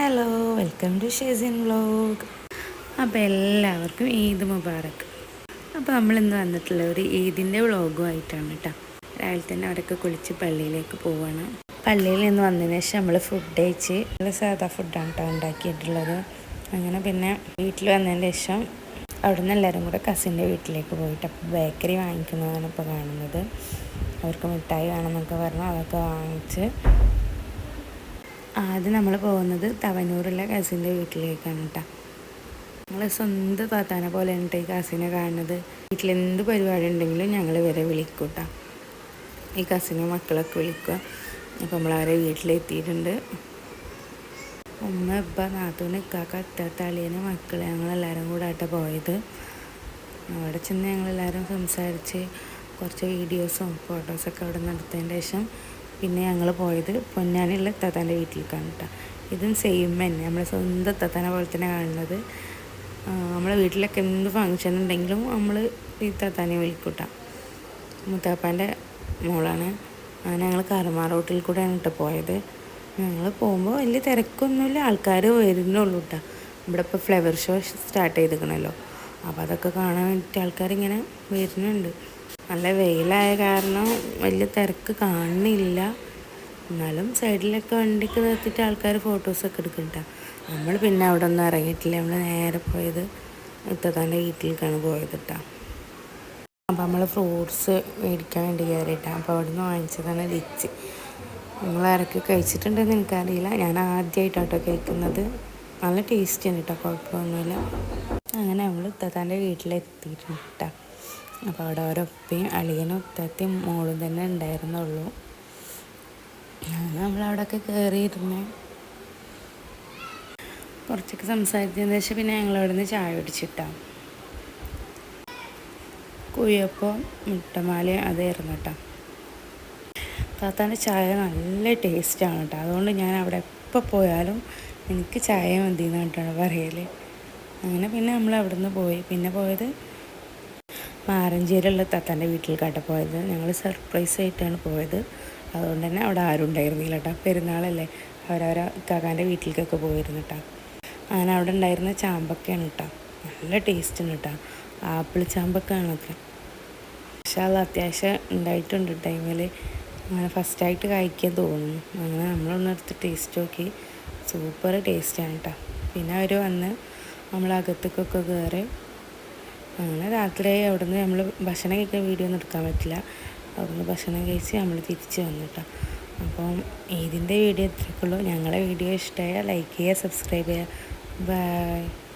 Hello welcome to ഷേസിൻ vlog അപ്പോൾ എല്ലാവർക്കും ഈദ് മുബാറക്ക് അപ്പോൾ നമ്മളിന്ന് വന്നിട്ടുള്ള ഒരു ഈദിന്റെ വ്ളോഗുമായിട്ടാണ് കേട്ടോ രാവിലെ തന്നെ അവരൊക്കെ കുളിച്ച് പള്ളിയിലേക്ക് പോവാണ്. പള്ളിയിൽ നിന്ന് വന്നതിന് ശേഷം നമ്മൾ ഫുഡ് കഴിച്ച് നല്ല സാധാ ഫുഡാണ് കേട്ടോ ഉണ്ടാക്കിയിട്ടുള്ളത്. അങ്ങനെ പിന്നെ വീട്ടിൽ വന്നതിന് ശേഷം അവിടെ നിന്ന് എല്ലാവരും കൂടെ കസിന്റെ വീട്ടിലേക്ക് പോയിട്ട് അപ്പോൾ ബേക്കറി വാങ്ങിക്കുന്നതാണ് ഇപ്പോൾ കാണുന്നത്. അവർക്ക് മിഠായി വേണമെന്നൊക്കെ പറഞ്ഞു അതൊക്കെ വാങ്ങിച്ച് ആദ്യം നമ്മൾ പോകുന്നത് തവനൂറുള്ള കസിന്റെ വീട്ടിലേക്കാണ് കേട്ടോ ഞങ്ങൾ സ്വന്തം താത്താനെ പോലെ ഉണ്ട് ഈ കസിനെ കാണുന്നത്. വീട്ടിലെന്ത് പരിപാടി ഉണ്ടെങ്കിലും ഞങ്ങൾ വരെ വിളിക്കും കേട്ടോ ഈ കസിനെ മക്കളൊക്കെ വിളിക്കുക അപ്പോൾ നമ്മൾ അവരെ വീട്ടിലെത്തിയിട്ടുണ്ട്. ഉമ്മ ഇപ്പം നാത്തൂന് ഇക്കാക്ക അത്താത്ത അളിയന് മക്കൾ ഞങ്ങളെല്ലാവരും കൂടെ ആയിട്ട് പോയത്. അവിടെ ചെന്ന് ഞങ്ങളെല്ലാവരും സംസാരിച്ച് കുറച്ച് വീഡിയോസും ഫോട്ടോസൊക്കെ അവിടെ നടത്തിയതിന് ശേഷം പിന്നെ ഞങ്ങൾ പോയത് പൊന്നാനിയുള്ള തത്താന്റെ വീട്ടിലേക്കാണ് കേട്ടോ. ഇതും സെയിം തന്നെ. നമ്മളെ സ്വന്തം തത്താനെ പോലെ തന്നെ കാണുന്നത്. നമ്മളെ വീട്ടിലൊക്കെ എന്ത് ഫങ്ഷൻ ഉണ്ടെങ്കിലും നമ്മൾ ഈ തത്താനെ വിളിക്കൂട്ട. മുത്താപ്പാന്റെ മോളാണ്. ഞങ്ങൾ കർമാ റോട്ടിൽ കൂടെയാണ് കേട്ടോ പോയത്. ഞങ്ങൾ പോകുമ്പോൾ വലിയ തിരക്കൊന്നുമില്ല. ആൾക്കാർ വരുന്നുള്ളൂ കേട്ടോ. ഇവിടെ ഇപ്പോൾ ഫ്ലവർ ഷോ സ്റ്റാർട്ട് ചെയ്തിരിക്കണല്ലോ. അപ്പോൾ അതൊക്കെ കാണാൻ വേണ്ടിയിട്ട് ആൾക്കാരിങ്ങനെ വരുന്നുണ്ട്. നല്ല വെയിലായ കാരണം വലിയ തിരക്ക് കാണുന്നില്ല. എന്നാലും സൈഡിലൊക്കെ വണ്ടിക്ക് നിർത്തിയിട്ട് ആൾക്കാർ ഫോട്ടോസൊക്കെ എടുക്കണ്ട നമ്മൾ പിന്നെ അവിടെ ഒന്നും ഇറങ്ങിയിട്ടില്ല. നമ്മൾ നേരെ പോയത് ഇത്തത്താന്റെ വീട്ടിലേക്കാണ് പോയത് കേട്ടോ അപ്പോൾ നമ്മൾ ഫ്രൂട്ട്സ് മേടിക്കാൻ വേണ്ടി കയറിയിട്ടാണ്. അപ്പോൾ അവിടെ നിന്ന് വാങ്ങിച്ചതാണ് ലിച്ച്. നിങ്ങൾ ഇറക്കി കഴിച്ചിട്ടുണ്ടെന്ന് എനിക്കറിയില്ല. ഞാൻ ആദ്യമായിട്ടാട്ടോ കഴിക്കുന്നത് നല്ല ടേസ്റ്റിയാണ് കേട്ടോ കുഴപ്പമൊന്നുമില്ല. അങ്ങനെ നമ്മൾ ഇത്തത്താന്റെ വീട്ടിലെത്തിയിട്ടുണ്ട് കേട്ടോ അപ്പോൾ അവിടെ ഒരൊപ്പയും അളിയനും ഒത്തത്തിയും മോളും തന്നെ ഉണ്ടായിരുന്നുള്ളൂ. നമ്മളവിടെയൊക്കെ കയറിയിരുന്നു. കുറച്ചൊക്കെ സംസാരിച്ചതിന് ശേഷം പിന്നെ ഞങ്ങളവിടെ നിന്ന് ചായ പിടിച്ചിട്ടാണ് കുയ്യപ്പോൾ മുട്ടമാല അതായിരുന്നു കേട്ടോ. താത്താന്റെ ചായ നല്ല ടേസ്റ്റാണ് കേട്ടോ. അതുകൊണ്ട് ഞാൻ അവിടെ എപ്പോൾ പോയാലും എനിക്ക് ചായ മതി എന്നായിട്ടാണ് പറയൽ അങ്ങനെ പിന്നെ നമ്മൾ അവിടെ നിന്ന് പോയി. പിന്നെ പോയത് മാറഞ്ചേരിയുള്ള തത്തന്റെ കേട്ടോ പോയത്. ഞങ്ങൾ സർപ്രൈസ് ആയിട്ടാണ് പോയത്. അതുകൊണ്ട് തന്നെ അവിടെ ആരും ഉണ്ടായിരുന്നില്ല കേട്ടോ. പെരുന്നാളല്ലേ അവരവരെ കാക്കാന്റെ വീട്ടിലേക്കൊക്കെ പോയിരുന്നു കേട്ടോ. അങ്ങനെ അവിടെ ഉണ്ടായിരുന്ന ചാമ്പക്കയാണ് കേട്ടോ. നല്ല ടേസ്റ്റാണ് കേട്ടോ. ആപ്പിൾ ചാമ്പക്കാണൊക്കെ പക്ഷേ അത് അത്യാവശ്യം ഉണ്ടായിട്ടുണ്ട് ടൈമിൽ അങ്ങനെ ഫസ്റ്റായിട്ട് കഴിക്കാൻ തോന്നുന്നു. അങ്ങനെ നമ്മളൊന്നെടുത്ത് ടേസ്റ്റ് നോക്കി. സൂപ്പർ ടേസ്റ്റാണ് കേട്ടോ. പിന്നെ അവർ വന്ന് നമ്മളകത്തേക്കൊക്കെ കയറി അങ്ങനെ രാത്രി അവിടെ നിന്ന് നമ്മൾ ഭക്ഷണം കഴിക്കാൻ വീഡിയോ ഒന്നും എടുക്കാൻ പറ്റില്ല. അവിടുന്ന് ഭക്ഷണം കഴിച്ച് നമ്മൾ തിരിച്ച് വന്നു അപ്പം ഇതിന്റെ വീഡിയോ ഇത്രയ്ക്കുള്ളൂ ഞങ്ങളുടെ വീഡിയോ ഇഷ്ടമായ ലൈക്ക് ചെയ്യുക സബ്സ്ക്രൈബ് ചെയ്യുക. ബൈ